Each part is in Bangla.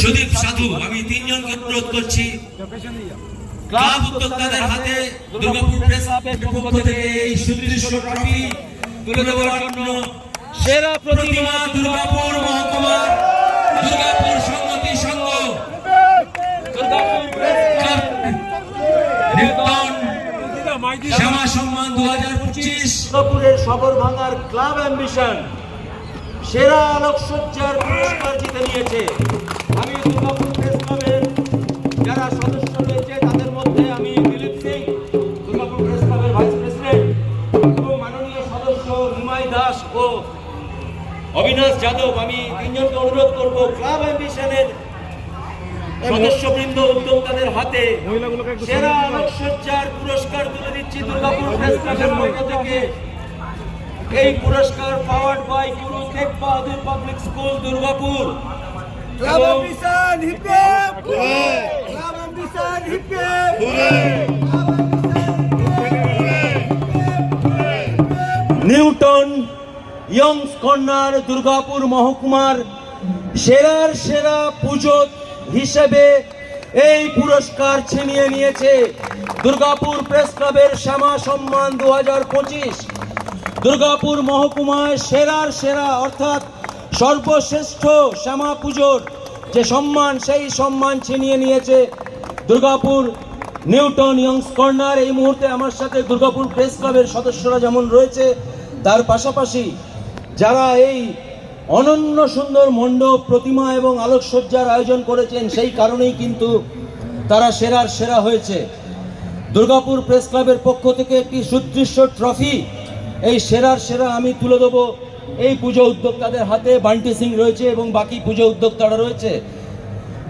সুদীপ সাধু আমি তিনজনকে অনুরোধ করছি। ক্লাব উদ্যোক্তাদের হাতে দুর্গাপুর প্রেস পক্ষ থেকে এই সুদৃশ্য ট্রফি তুলে দেওয়ার জন্য সেরা প্রতিমা দুর্গাপুর মহকুমা দুর্গাপুর সংগতি সংঘ। শ্যামা সম্মান দু হাজার পঁচিশ। দুর্গাপুরের সবর ভাঙার ক্লাব অ্যাম্বিশন সেরা আলোকসজ্জার পুরস্কার জিতে নিয়েছে। আমি দুর্গাপুর প্রেস ক্লাবের যারা সদস্য রয়েছে তাদের মধ্যে আমি দিলীপ সিং দুর্গাপুর প্রেস ক্লাবের ভাইস প্রেসিডেন্ট এবং মাননীয় সদস্য নিমাই দাস ও অবিনাশ যাদব। আমি তিনজনকে অনুরোধ করব ক্লাব অ্যাম্বিশনের সদস্যবৃন্দ উদ্যোক্তাদের হাতে সেরা আলোকসজ্জার পুরস্কার তুলে দিচ্ছি দুর্গাপুর প্রেস ক্লাবের পক্ষ থেকে। এই পুরস্কার powered by Guru Tegh Bahadur public school Durgapur. Newton Young's corner Durgapur মহকুমার সেরার সেরা পুজো হিসেবে এই পুরস্কার ছিনিয়ে নিয়েছে দুর্গাপুর প্রেস ক্লাবের শ্যামা সম্মান দু পঁচিশ। দুর্গাপুর মহকুমায় সেরার সেরা অর্থাৎ সর্বশ্রেষ্ঠ শ্যামা পুজোর যে সম্মান, সেই সম্মান ছিনিয়ে নিয়েছে দুর্গাপুর নিউটন ইয়ংস কর্নার। এই মুহূর্তে আমার সাথে দুর্গাপুর প্রেস ক্লাবের সদস্যরা যেমন রয়েছে, তার পাশাপাশি যারা এই অনন্য সুন্দর মণ্ডপ, প্রতিমা এবং আলোকসজ্জার আয়োজন করেছেন, সেই কারণেই কিন্তু তারা সেরার সেরা হয়েছে। দুর্গাপুর প্রেস ক্লাবের পক্ষ থেকে একটি সুদৃশ্য ট্রফি, এই সেরার সেরা আমি তুলে দেবো। এই পুজো উদ্যোক্তাদের হাতে বান্টি সিং রয়েছে এবং বাকি পুজো উদ্যোক্তারা রয়েছে।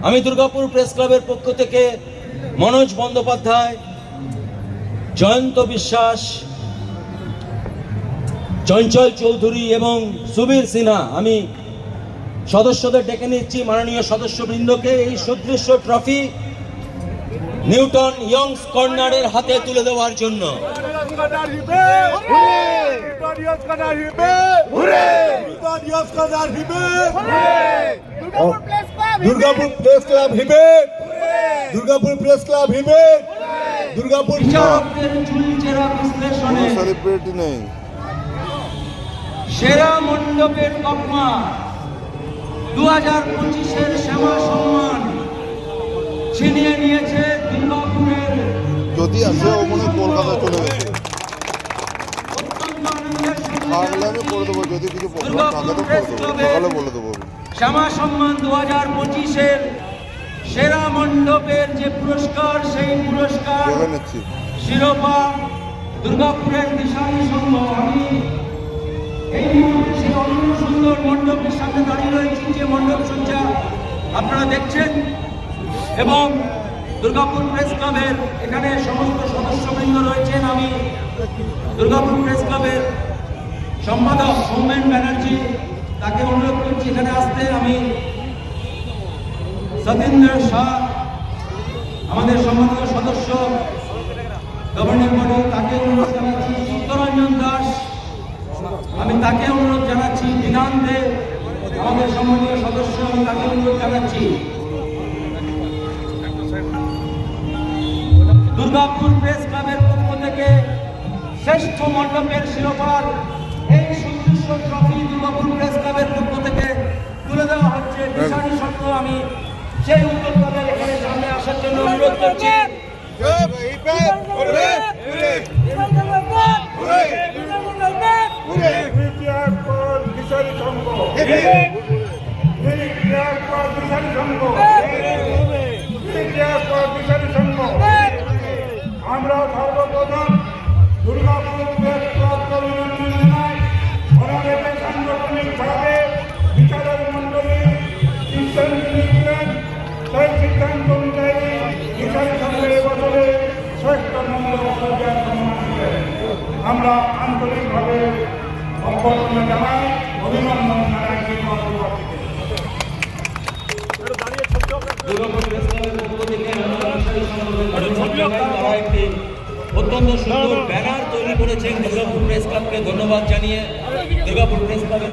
আমি দুর্গাপুর প্রেস ক্লাবের পক্ষ থেকে মনোজ বন্দ্যোপাধ্যায়, জয়ন্ত বিশ্বাস, চঞ্চল চৌধুরী এবং সুবীর সিনহা, আমি সদস্যদের ডেকে নিচ্ছি, মাননীয় সদস্যবৃন্দকে এই সুদৃশ্য ট্রফি নিউটন ইয়ংস কর্নারের হাতে তুলে দেওয়ার জন্য। দুর্গাপুর প্রেস ক্লাব হিবে দুর্গাপুর প্রেস ক্লাব হিবে দুর্গাপুর সেরা মণ্ডপের তকমা দু হাজার পঁচিশের শ্যামা সম্মান ছিনিয়ে নিয়েছে দুর্গাপুরের যদি আসে ও মনে কলকাতা চলে গেছে থাকলে আমি করে দেবো যদি কিছু প্রোগ্রাম থাকে তো করে দেবো সকালে বলে দেবো শ্যামা সম্মান দু হাজার পঁচিশের সেরা মণ্ডপের যে পুরস্কার সেই পুরস্কার শিরোপা দুর্গাপুরের দিশারি সংঘ। আমি এই মুহূর্তে সেই অন্য সুন্দর মণ্ডপের সামনে দাঁড়িয়ে রয়েছি যে মণ্ডপ সজ্জা আপনারা দেখছেন। এবং দুর্গাপুর প্রেস ক্লাবের এখানে সমস্ত সদস্যবৃন্দ রয়েছেন। আমি দুর্গাপুর প্রেস ক্লাবের সম্পাদক সৌমেন ব্যানার্জি, তাকে অনুরোধ করছি এখানে আসতে। আমি সতীন্দ্র শাহ, আমাদের সম্মানিত সদস্য গভর্নিং বডি তাকে অনুরোধ জানাচ্ছি। চিত্তরঞ্জন দাস, আমি তাকে অনুরোধ জানাচ্ছি। বিধান দে, আমাদের সম্মানীয় সদস্য, আমি তাকে অনুরোধ জানাচ্ছি। দুর্গাপুর প্রেস ক্লাবের পক্ষ থেকে শ্রেষ্ঠ মণ্ডপের শিরোপার এই সুদৃশ্য ট্রফি দুর্গাপুর প্রেস ক্লাবের পক্ষ থেকে তুলে দেওয়া হচ্ছে বিশালী সত্য আমি সেই উদ্যোক্তাদের এখানে সামনে আসার জন্য অনুরোধ করছি আমরা আমরা আন্তরিকভাবে অভ্যর্থনা জানাই, অভিনন্দন জানাই অত্যন্ত সুন্দর ব্যানার তৈরি করেছেন দুর্গাপুর প্রেস ক্লাবকে ধন্যবাদ জানিয়ে দুর্গাপুর প্রেস ক্লাবের